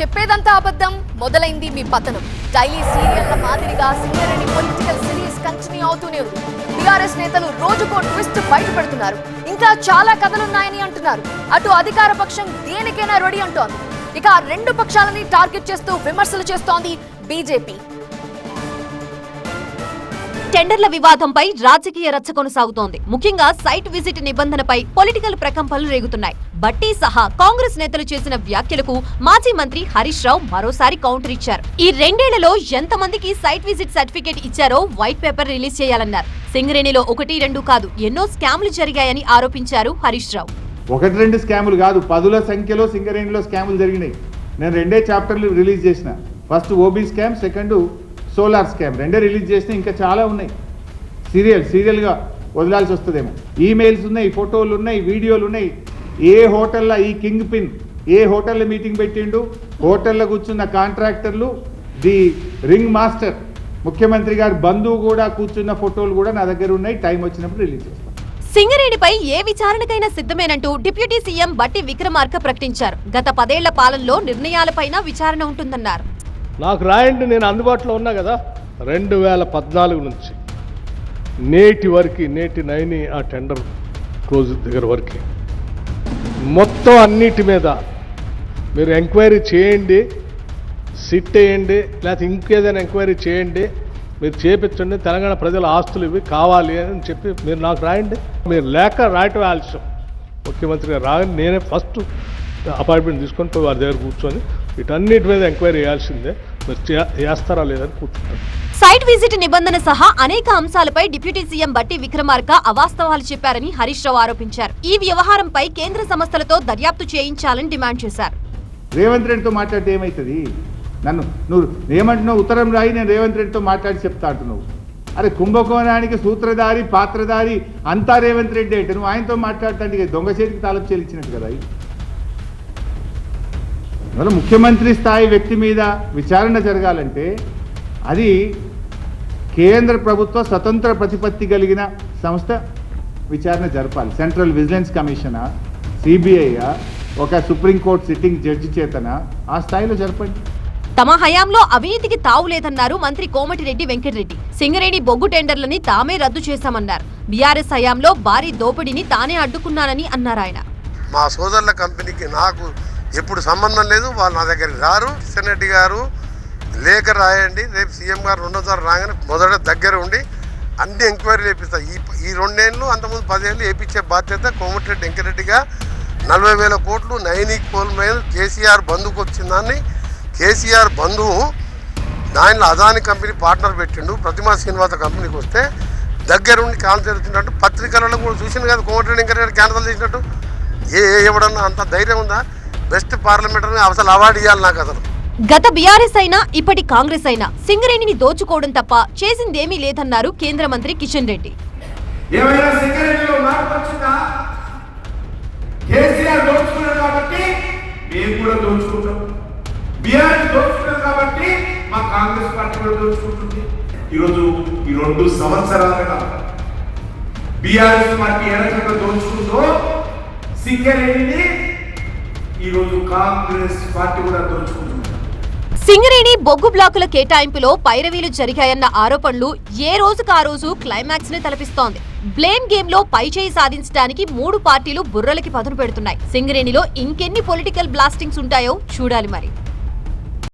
చెప్పేదంతా అబద్ధం మొదలైంది మీ పతనం. డైలీ సీరియళ్ళ మాదిరిగా సీనియర్ అని పొలిటికల్ సిరీస్ కంటిన్యూ అవుతూనే ఉంది. టీఆర్ఎస్ నేతలు రోజుకో ట్విస్ట్ బయట పెడుతున్నారు ఇంకా చాలా కథలున్నాయని అంటున్నారు. అటు అధికార పక్షం దేనికైనా రెడీ అంటోంది. ఇక రెండు పక్షాలని టార్గెట్ చేస్తూ విమర్శలు చేస్తోంది బీజేపీ. టెండర్ల వివాదంపై రాజకీయ రచ్చ కొనసాగుతోంది. ముఖ్యంగా సైట్ విజిట్ నిబంధనపై పొలిటికల్ ప్రకంపనలు రేగుతున్నాయి. బట్టి సహా కాంగ్రెస్ నేతలు చేసిన వ్యాఖ్యలకు మాజీ మంత్రి హరీష్ రావు మరోసారి కౌంటర్ ఇచ్చారు. ఈ రెండేళ్ళలో ఎంతమందికి సైట్ విజిట్ సర్టిఫికేట్ ఇచ్చారో వైట్ పేపర్ రిలీజ్ చేయాలన్నారు. సింగరేణిలో ఒకటి రెండు కాదు. ఎన్నో స్కామ్లు జరిగాయని ఆరోపించారు హరీష్ రావు. ఒకటి రెండు స్కాములు కాదు. పదుల సంఖ్యలో సింగరేణిలో స్కాములు జరిగినాయి. నేను రెండే చాప్టర్లు రిలీజ్ చేసిన. First OB scam second solar scam. రెండే రిలీజ్ చేసినా ఇంకా చాలా ఉన్నాయి. సీరియల్ సీరియల్గా వదలాల్సి వస్తుందేమో. ఈమెయిల్స్ ఉన్నాయి ఫోటోలు ఉన్నాయి వీడియోలు ఉన్నాయి. ఏ హోటల్లో ఈ కింగ్ పిన్ ఏ హోటల్లో మీటింగ్ పెట్టిండు? హోటల్లో కూర్చున్న కాంట్రాక్టర్లు ది రింగ్ మాస్టర్ ముఖ్యమంత్రి గారి బంధువు కూడా కూర్చున్న ఫోటోలు కూడా నా దగ్గర ఉన్నాయి. టైం వచ్చినప్పుడు రిలీజ్ చేస్తాను సింగరేణిపై ఏ విచారణకైనా సిద్ధమేనంటూ డిప్యూటీ సీఎం బట్టి విక్రమార్క ప్రకటించారు. గత పదేళ్ళ పాలనలో నిర్ణయాలపైన విచారణ ఉంటుందన్నారు. నాకు రాయండి నేను అందుబాటులో ఉన్నా కదా. రెండు వేల పద్నాలుగు నుంచి నేటి వరకు నేటి నైని ఆ టెండర్ క్లోజ్ దగ్గర వరకు. మొత్తం అన్నిటి మీద మీరు ఎంక్వైరీ చేయండి సిట్ వేయండి లేకపోతే ఇంకేదైనా ఎంక్వైరీ చేయండి మీరు చేపించండి తెలంగాణ ప్రజల ఆస్తులు ఇవి కావాలి అని చెప్పి మీరు నాకు రాయండి. మీరు లేక రాయటం ఆలస్యం. ముఖ్యమంత్రి గారు నేనే ఫస్ట్ అపాయింట్మెంట్ తీసుకొని వారి దగ్గర కూర్చొని వీటన్నిటి మీద ఎంక్వైరీ చేయాల్సిందే. చేస్తారా లేదని కూర్చుంటాను సైట్ విజిట్ నిబంధన సహా అనేక అంశాలపై డిప్యూటీ సీఎం బట్టి విక్రమార్క అవాస్తవాలు చెప్పారని హరీష్ రావు ఆరోపించారు. ఈ వ్యవహారంపై కేంద్ర సంస్థలతో దర్యాప్తు చేయించాలని డిమాండ్ చేశారు. రేవంత్ రెడ్డితో మాట్లాడితే ఏమవుతుంది నన్ను నువ్వు ఏమంటున్నావు ఉత్తరం రాయి నేను రేవంత్ రెడ్డితో మాట్లాడి చెప్తా అంటున్నావు. అరే కుంభకోణానికి సూత్రధారి పాత్రధారి అంతా రేవంత్ రెడ్డి అంటే నువ్వు ఆయనతో మాట్లాడటానికి దొంగ చేతికి తాళం చెల్లించినట్టు కదా. ఇవాళ ముఖ్యమంత్రి స్థాయి వ్యక్తి మీద విచారణ జరగాలంటే అది కేంద్ర ప్రభుత్వ స్వతంత్ర ప్రతిపత్తి కలిగిన సంస్థ విచారణ జరపాలి. సెంట్రల్ విజిలెన్స్ కమిషనా సిబిఐయా ఒక సుప్రీంకోర్టు సిట్టింగ్ జడ్జి చేతనా ఆ స్థాయిలో జరపండి. తమ హయాంలో అవినీతికి తావు లేదన్నారు మంత్రి కోమటిరెడ్డి వెంకటరెడ్డి. సింగరేణి బొగ్గు టెండర్లని తామే రద్దు చేశామన్నారు. బీఆర్ఎస్ హయాంలో భారీ దోపిడీని తానే అడ్డుకున్నానని అన్నారు ఆయన మా సోదరుల కంపెనీకి నాకు ఎప్పుడు సంబంధం లేదు వాళ్ళు నా దగ్గరికి రారు. కిషన్ రెడ్డి గారు లేఖ రాయండి రేపు సీఎం గారు రెండోసారి రాగానే మొదట దగ్గర ఉండి అన్ని ఎంక్వైరీలు వేపిస్తా ఈ ఈ రెండేళ్ళు అంతకుముందు పదేళ్ళు వేపించే బాధ్యత కోమటిరెడ్డి వెంకరెడ్డిగా నలభై వేల కోట్లు నైనిక్ కోల్ మీద కేసీఆర్ బంధుకు వచ్చిందాన్ని కేసీఆర్ బంధువు దానిలో అదాని కంపెనీ పార్ట్నర్ పెట్టిండు. ప్రతిమా శ్రీనివాస కంపెనీకి వస్తే దగ్గరుండి క్యాన్సల్ చేసినట్టు పత్రికలలో కూడా చూసింది కదా కోమటిరెడ్డి వెంకరెడ్డి క్యాన్సల్ చేసినట్టు. ఏ ఏ ఎవడన్నా అంత ధైర్యం ఉందా? బెస్ట్ పార్లమెంటరీ అసలు అవార్డు ఇవ్వాలి నాకు అసలు. గత బీఆర్ఎస్ అయినా ఇప్పటి కాంగ్రెస్ అయినా సింగరేణిని దోచుకోవడం తప్ప చేసిందేమీ లేదన్నారు కేంద్ర మంత్రి కిషన్ రెడ్డి. ఏమైనా సింగరేణిలో మార్పు వచ్చిందా? కేసీఆర్ దోచుకున్నాడు కాబట్టి మేము కూడా దోచుకుంటాం. బీఆర్ఎస్ దోచుకున్నారు కాబట్టి మా కాంగ్రెస్ పార్టీ కూడా దోచుకుంటుంది. ఈరోజు ఈ రెండు సంవత్సరాలుగా బీఆర్ఎస్ పార్టీ ఏ రకంగా దోచుకుందో సింగరేణిని ఈరోజు కాంగ్రెస్ పార్టీ కూడా దోచుకుంటుంది. సింగరేణి బొగ్గు బ్లాకుల కేటాయింపులో పైరవీలు జరిగాయన్న ఆరోపణలు ఏ రోజుకు ఆ రోజు క్లైమాక్స్ని తలపిస్తోంది. బ్లేమ్ గేమ్లో పైచేయి సాధించడానికి మూడు పార్టీలు బుర్రలకి పదును పెడుతున్నాయి. సింగరేణిలో ఇంకెన్ని పొలిటికల్ బ్లాస్టింగ్స్ ఉంటాయో చూడాలి మరి.